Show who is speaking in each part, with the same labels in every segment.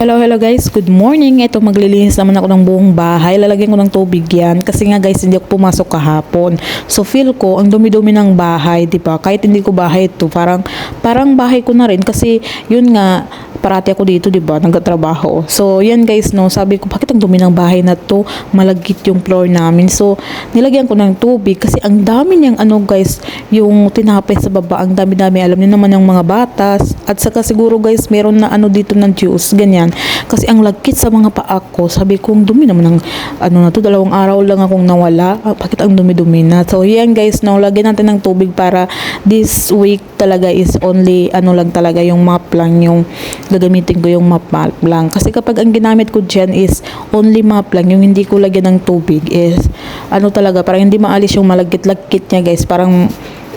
Speaker 1: Hello, hello guys. Good morning. Ito maglilinis naman ako ng buong bahay. Lalagyan ko ng tubig yan. Kasi nga guys, hindi ako pumasok kahapon. So feel ko, ang dumi-dumi ng bahay, di ba? Kahit hindi ko bahay ito, parang, parang bahay ko na rin. Kasi yun nga, parati ako dito, di ba? Nagtatrabaho. So yan guys, no, sabi ko, bakit ang dumi ng bahay na to? Malagkit yung floor namin. So, nilagyan ko ng tubig. Kasi ang dami niyang ano guys, yung tinapay sa baba. Ang dami-dami. Alam niyo naman yung mga batas. At saka siguro guys, meron na ano dito ng juice. Ganyan. Kasi ang lagkit sa mga paa ko, sabi ko, ang dumi naman ng ano na to, dalawang araw lang akong nawala. Ah, bakit ang dumi-dumi na? So, yan guys, no, lagyan natin ng tubig para this week talaga is only, ano lang talaga, yung map lang, yung gagamitin ko yung map lang. Kasi kapag ang ginamit ko dyan is only map lang, yung hindi ko lagyan ng tubig is, ano talaga, parang hindi maalis yung malagkit-lagkit niya guys, parang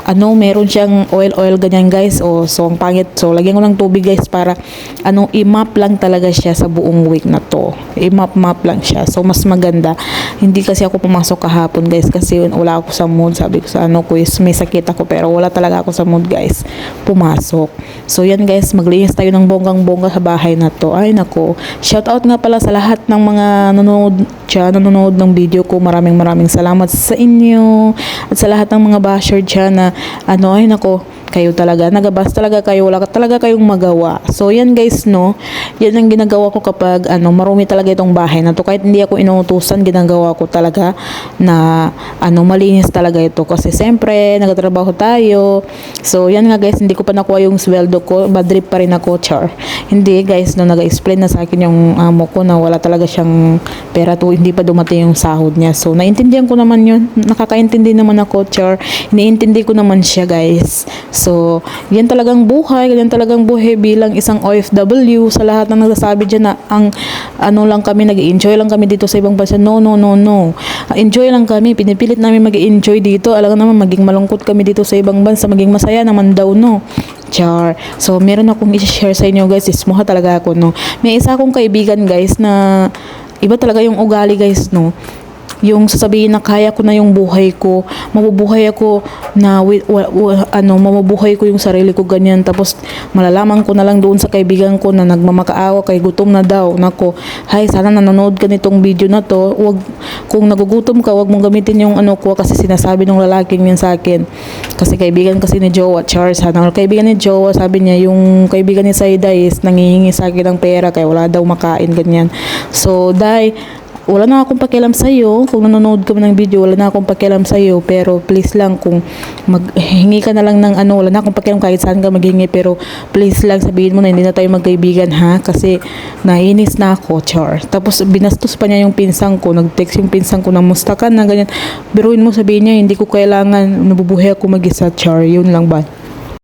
Speaker 1: ano, meron siyang oil-oil ganyan guys. O, so, ang pangit. So, lagyan ko ng tubig guys para, ano, i-map lang talaga siya sa buong week na to. I-map-map lang siya. So, mas maganda. Hindi kasi ako pumasok kahapon guys kasi wala ako sa mood. Sabi ko sa ano ko is may sakit ako pero wala talaga ako sa mood guys. Pumasok. So, yan guys, maglinis tayo ng bonggang-bongga sa bahay na to. Ay, nako. Shout out nga pala sa lahat ng mga nanonood dyan, nanonood ng video ko. Maraming maraming salamat sa inyo. At sa lahat ng mga basher dyan na ano ay nako kayo talaga. Nagabas talaga kayo wala talaga kayong magawa. So yan guys no? Yan ang ginagawa ko kapag ano marumi talaga itong bahay na to. Kahit hindi ako inuutusan ginagawa ko talaga na ano malinis talaga ito. Kasi siyempre nagtatrabaho tayo. So yan nga guys hindi ko pa nakuha yung sweldo ko. Bad trip pa rin ako char. Hindi guys no nag-explain na sa akin yung amo ko na wala talaga siyang pera to. Hindi pa dumating yung sahod niya. So naintindihan ko naman yun. Nakakaintindi naman ako char. Iniintindi ko naman siya guys yan talagang buhay yan talagang buhay bilang isang OFW sa lahat ng nagsasabi dyan na ang ano lang kami nag enjoy lang kami dito sa ibang bansa. No no no no. Enjoy lang kami. Pinipilit namin mag enjoy dito. Alam naman maging malungkot kami dito sa ibang bansa. Maging masaya naman daw no? Char. So, meron akong i-share sa inyo guys. Ismuha talaga ako, no. May isa akong kaibigan guys na iba talaga yung ugali guys, no? Yung sasabihin na kaya ko na yung buhay ko, mabubuhay ako na wi- wa- wa- ano, mabubuhay ko yung sarili ko ganyan tapos malalaman ko na lang doon sa kaibigan ko na nagmamakaawa kay gutom na daw. Nako, hay sana nanonood ka nitong video na to. Wag kung nagugutom ka, wag mong gamitin yung ano ko kasi sinasabi ng lalaking yun sa akin. Kasi kaibigan kasi ni Jowa, Charles, sana kaibigan ni Jowa, sabi niya yung kaibigan ni Saida is nangihingi sa akin ng pera kaya wala daw makain ganyan. So, dai wala na akong pakialam sa iyo kung nanonood ka ng video wala na akong pakialam sa iyo pero please lang kung maghingi ka na lang ng ano wala na akong pakialam kahit saan ka maghingi. Pero please lang sabihin mo na hindi na tayo magkaibigan ha? Kasi nainis na ako char. Tapos binastos pa niya yung pinsang ko. Nag-text yung pinsang ko na musta ka na? Ganyan. Biruin mo sabihin niya hindi ko kailangan. Nabubuhay ako mag-isa char. Yun lang ba